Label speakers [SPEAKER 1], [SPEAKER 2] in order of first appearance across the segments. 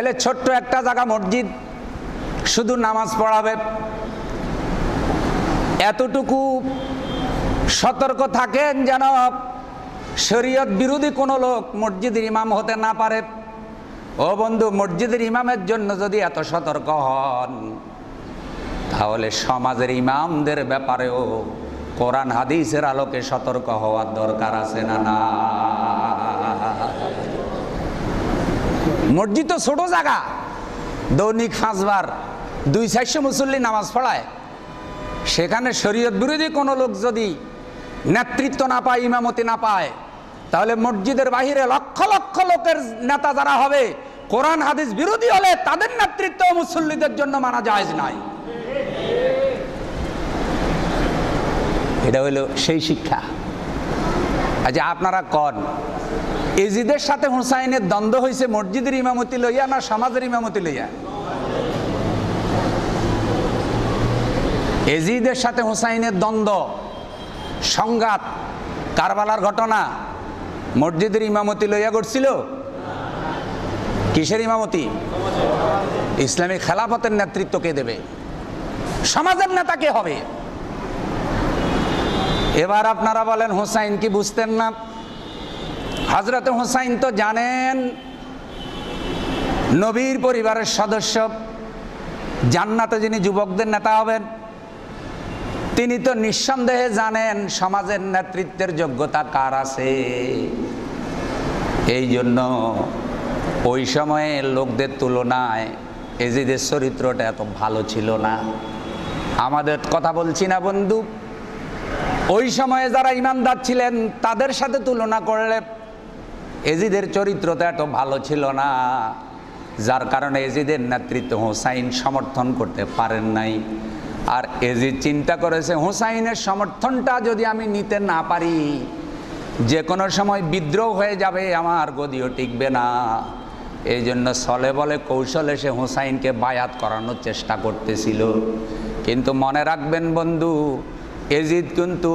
[SPEAKER 1] তাইলে ছোট্ট একটা জায়গা মসজিদ, শুধু নামাজ পড়াবে। এতটুকু সতর্ক থাকেন যেন শরীয়ত বিরোধী কোনো লোক মসজিদের ইমাম হতে না পারে। ও বন্ধু, মসজিদের ইমামের জন্য যদি এত সতর্ক হন, তাহলে সমাজের ইমামদের ব্যাপারেও কোরআন, হাদিসের আলোকে সতর্ক হওয়ার দরকার আছে না না মসজিদ তো ছোট জায়গা। দৈনিক পাঁচবার দুই চারশো মুসল্লি নামাজ পড়ায়। সেখানে শরীয়ত বিরোধী কোনো লোক যদি নেতৃত্ব না পায়, ইমামতি না পায়, তাহলে মসজিদের বাহিরে লক্ষ লক্ষ লোকের নেতা যারা হবে, কোরআন, হাদিস বিরোধী হলে তাদের নেতৃত্ব মুসল্লিদের জন্য মানা যায় নাই। এটা হইল সেই শিক্ষা। আচ্ছা আপনারা কন? এজিদের সাথে হুসাইনের দ্বন্দ্ব হয়েছে, মসজিদের ইমামতি লইয়া না সমাজের ইমামতি লইয়া? এজিদের সাথে হুসাইনের দ্বন্দ্ব, সংঘাত, কারবালার ঘটনা, মসজিদের ইমামতি লইয়া করছিল কিসের ইমামতি? ইসলামী খেলাফতের নেতৃত্ব কে দেবে? সমাজের নেতা কে হবে? এবার আপনারা বলেন, হুসাইন কি বুঝতেন না? হজরত হুসাইন তো জানেন, নবীর পরিবারের সদস্য, জান্নাতে যিনি যুবকদের নেতা হবেন, তিনি তো নিঃসন্দেহে জানেন সমাজের নেতৃত্বের যোগ্যতা কার আছে। এই জন্য ওই সময়ে লোকদের তুলনায় এজিদের চরিত্রটা এত ভালো ছিল না। আমাদের কথা বলছি না বন্ধু। ওই সময়ে যারা ইমানদার ছিলেন, তাদের সাথে তুলনা করলে এজিদের চরিত্র তো এত ভালো ছিল না, যার কারণে এজিদের নেতৃত্ব হোসাইন সমর্থন করতে পারেন নাই। আর এজিদ চিন্তা করেছে, হোসাইনের সমর্থনটা যদি আমি নিতে না পারি যে কোনো সময় বিদ্রোহ হয়ে যাবে, আমার গদিও টিকবে না। এই জন্য ছলে বলে কৌশলে সে হোসাইনকে বায়াত করানোর চেষ্টা করতেছিল। কিন্তু মনে রাখবেন বন্ধু, এজিদ কিন্তু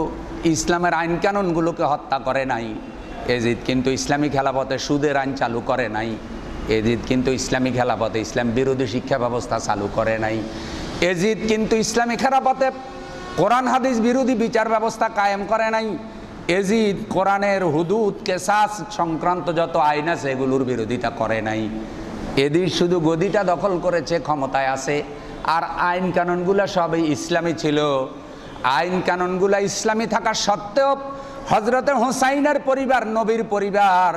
[SPEAKER 1] ইসলামের আইন কানুনগুলোকে হত্যা করে নাই। এজিদ কিন্তু ইসলামী খেলাপথে সুদের আইন চালু করে নাই। এজিদ কিন্তু ইসলামী খেলাপথে ইসলাম বিরোধী শিক্ষা ব্যবস্থা চালু করে নাই। এজিদ কিন্তু ইসলামী খেলাপথে কোরআন, হাদিস বিরোধী বিচার ব্যবস্থা কায়েম করে নাই। এজিদ কোরআনের হুদুদ, কেসাস সংক্রান্ত যত আইন আছে, এগুলোর বিরোধিতা করে নাই। এদিন শুধু গদিটা দখল করেছে, ক্ষমতায় আছে। আর আইন কানুনগুলো সবই ইসলামী ছিল। আইন কানুনগুলো ইসলামী থাকা সত্ত্বেও হজরতে হোসাইনের পরিবার, নবীর পরিবার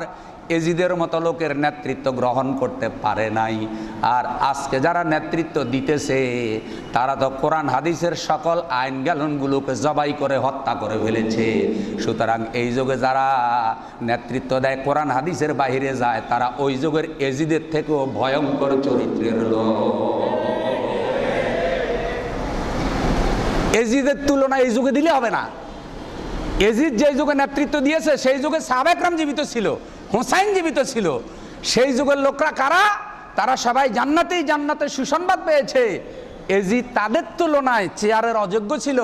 [SPEAKER 1] এজিদের মতো লোকের নেতৃত্ব গ্রহণ করতে পারে নাই। আর আজকে যারা নেতৃত্ব দিতেছে, তারা তো কোরআন, হাদিসের সকল আইন জ্ঞানগুলোকে জবাই করে হত্যা করে ফেলেছে। সুতরাং এই যুগে যারা নেতৃত্ব দেয়, কোরআন, হাদিসের বাইরে যায়, তারা ওই যুগের এজিদের থেকেও ভয়ঙ্কর চরিত্রের লোক। এজিদের তুলনা এই যুগে দিলে হবে না। এজিদ যে যুগে নেতৃত্ব দিয়েছে, সেই যুগে সাবেকরাম জীবিত ছিল, হোসাইন জীবিত ছিল। সেই যুগের লোকরা কারা? তারা সবাই জান্নাতেই জান্নাতে সুসংবাদ পেয়েছে। এজিদ তাদের তুলনায় চেয়ারের অযোগ্য ছিল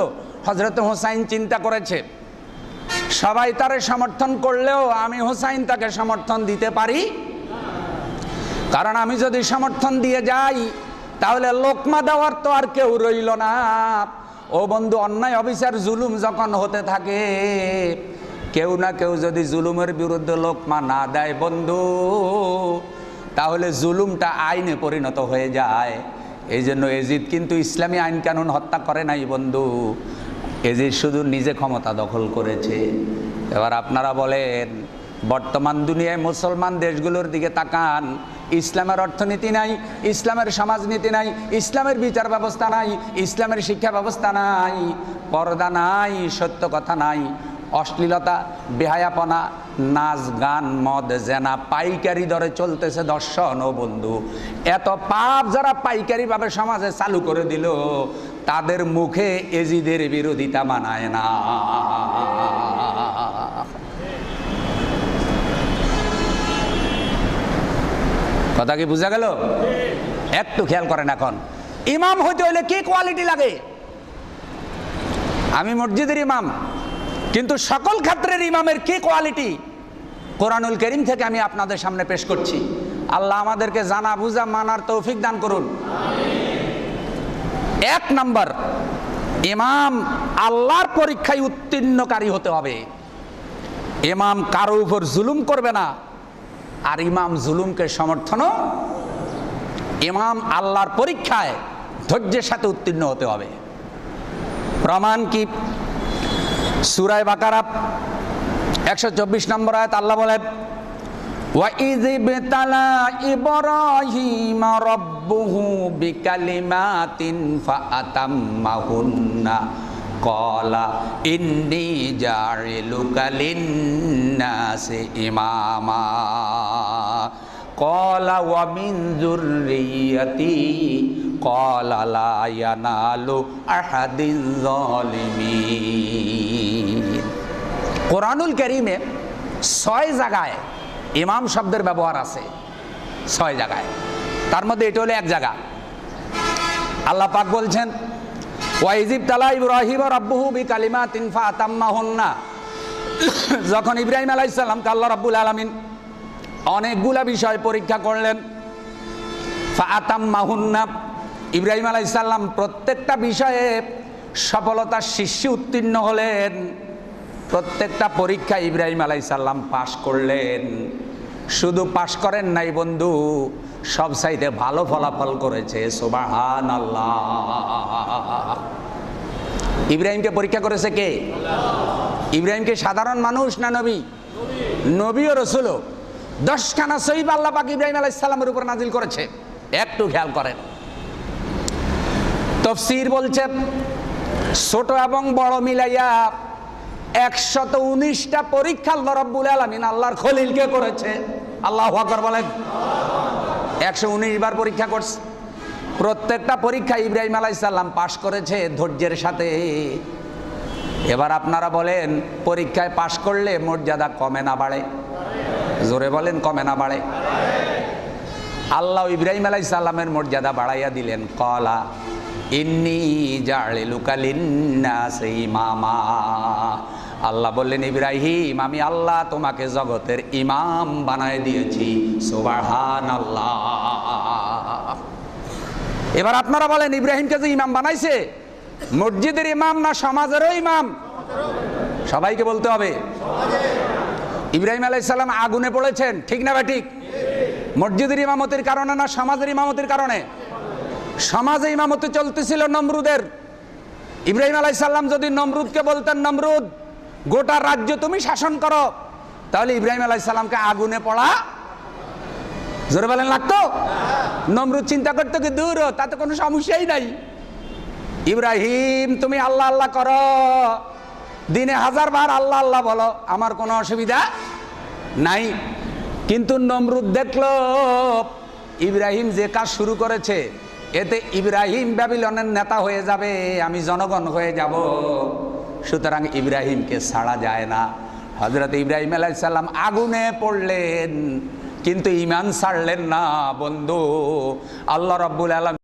[SPEAKER 1] হজরত হোসাইন চিন্তা করেছে। সবাই তারে সমর্থন করলেও আমি হোসাইন তাকে সমর্থন দিতে পারি? কারণ আমি যদি সমর্থন দিয়ে যাই, তাহলে লোকমা দেওয়ার তো আর কেউ রইল না। ও বন্ধু, অন্যায় অফিসার জুলুম যখন হতে থাকে, কেউ না কেউ যদি জুলুমের বিরুদ্ধে লোকমা না দেয় বন্ধু, তাহলে জুলুমটা আইনে পরিণত হয়ে যায়। এই জন্য এজিদ কিন্তু ইসলামী আইন কানুন হত্যা করে নাই বন্ধু। এজিদ শুধু নিজে ক্ষমতা দখল করেছে। এবার আপনারা বলেন, বর্তমান দুনিয়ায় মুসলমান দেশগুলোর দিকে তাকান ইসলামের অর্থনীতি নাই, ইসলামের সমাজনীতি নাই, ইসলামের বিচার ব্যবস্থা নাই, ইসলামের শিক্ষা ব্যবস্থা নাই, পর্দা নাই, সত্য কথা নাই, অশ্লীলতা, বেহায়াপনা, নাচ গান, মদ, জেনা, পাইকারি দরে চলতেছে দর্শন, ও বন্ধু। এত পাপ যারা পাইকারিভাবে সমাজে চালু করে দিল, তাদের মুখে এজিদের বিরোধিতা মানায় না। কথা কি বোঝা গেল? একটু খেয়াল করেন এখন। ইমাম হইতে হইলে কি কোয়ালিটি লাগে? আমি মসজিদের ইমাম, কিন্তু সকল ক্ষেত্রের ইমামের কি কোয়ালিটি কোরআনুল করিম থেকে আমি আপনাদের সামনে পেশ করছি। আল্লাহ আমাদেরকে জানা, বুঝা, মানার তৌফিক দান করুন। এক নাম্বার, ইমাম আল্লাহর পরীক্ষায় উত্তীর্ণকারী হতে হবে। ইমাম কারও উপর জুলুম করবে না। আর ইমাম জুলুমকে সমর্থনও ইমাম আল্লাহর পরীক্ষায় ধৈর্যের সাথে উত্তীর্ণ হতে হবে প্রমাণ কি সুরায় বাকারা একশো চব্বিশ নম্বর আয়াত আল্লাহ বলেন وَإِذِ ابْتَلَى إِبْرَاهِيمَ رَبُّهُ بِكَلِمَاتٍ فَأَتَمَّهُنَّ কলা ইন্নি জারে লুকালিন্নাসে ইমামা কলা ওয়ামিন জুরিয়াতি কলা লায়ানালু আহাদিন জলিমিন কোরআনুল করিমে ছয় জায়গায় ইমাম শব্দের ব্যবহার আছে। ছয় জায়গায়। তার মধ্যে এটা হলো এক জায়গা। আল্লাহ পাক বলছেন ওয়াইজিব তালা ইব্রাহিম রাব্বুহু বি কালিমা তিনফা আতাম্মাহুন্না যখন ইব্রাহিম আলাইসাল্লামকে আল্লাহ রাব্বুল আলামিন অনেকগুলা বিষয় পরীক্ষা করলেন ফাতাম মাহুন্না ইব্রাহিম আলাইসাল্লাম প্রত্যেকটা বিষয়ে সফলতার শীর্ষে উত্তীর্ণ হলেন। প্রত্যেকটা পরীক্ষা ইব্রাহিম আলাইসাল্লাম পাশ করলেন। শুধু পাশ করেন নাই বন্ধু সব সাইডে ভালো ফলাফল করেছে সুবাহান আল্লাহ ইব্রাহিমকে পরীক্ষা করেছে কে? ইব্রাহিমকে সাধারণ মানুষ না নবী? নবী ও রসুলও দশখানা সহিব আল্লাহ পাক ইব্রাহিম আলাইসাল্লামের উপর নাজিল করেছে। একটু খেয়াল করেন। তফসির বলছে, ছোট এবং বড় মিলাইয়া একশত উনিশটা পরীক্ষা আল্লাহ আলমিন আল্লাহর খলিলকে করেছে। আল্লাহ আকবর বলেন। একশো উনিশ বার পরীক্ষা করছে। প্রত্যেকটা পরীক্ষা ইব্রাহিম আলাইসাল্লাম পাশ করেছে ধৈর্যের সাথে। এবার আপনারা বলেন, পরীক্ষায় পাশ করলে মর্যাদা কমে না বাড়ে? জোরে বলেন, কমে না বাড়ে? আল্লাহ ইব্রাহিম আলাই সাল্লামের মর্যাদা বাড়াইয়া দিলেন, কলা ইন্নি জাড়ে লুকালিন্না সেই মামা আল্লাহ বললেন, ইব্রাহিম, আমি আল্লাহ তোমাকে জগতের ইমাম বানায় দিয়েছি সুবাহান আল্লাহ এবার আপনারা বলেন, ইব্রাহিমকে যে ইমাম বানাইছে, মসজিদের ইমাম না সমাজেরও ইমাম? সবাইকে বলতে হবে। ইব্রাহিম আলাইসাল্লাম আগুনে পড়েছেন, ঠিক না বা ঠিক? মসজিদের ইমামতির কারণে না সমাজের ইমামতির কারণে? সমাজে ইমামতি চলতেছিল নমরুদের। ইব্রাহিম আলাইসাল্লাম যদি নমরুদকে বলতেন, নমরুদ, গোটা রাজ্য তুমি শাসন করো তাহলে ইব্রাহিম আলাইসাল্লামকে আগুনে পড়া জোরে বলেন লাগতো? নমরুদ চিন্তা করতে কি দূর? তাতে কোনো সমস্যাই নাই। ইব্রাহিম, তুমি আল্লাহ আল্লাহ করো। দিনে হাজার বার আল্লাহ আল্লাহ বলো, আমার কোনো অসুবিধা নাই। কিন্তু নমরুদ দেখল, ইব্রাহিম যে কাজ শুরু করেছে, এতে ইব্রাহিম ব্যাবিলনের নেতা হয়ে যাবে, আমি জনগণ হয়ে যাব। সুতরাং ইব্রাহিমকে ছাড়া যায় না। হজরত ইব্রাহিম আলাইসাল্লাম আগুনে পড়লেন। কিন্তু ইমান ছাড়লেন না বন্ধু। আল্লাহ রব্বুল আলম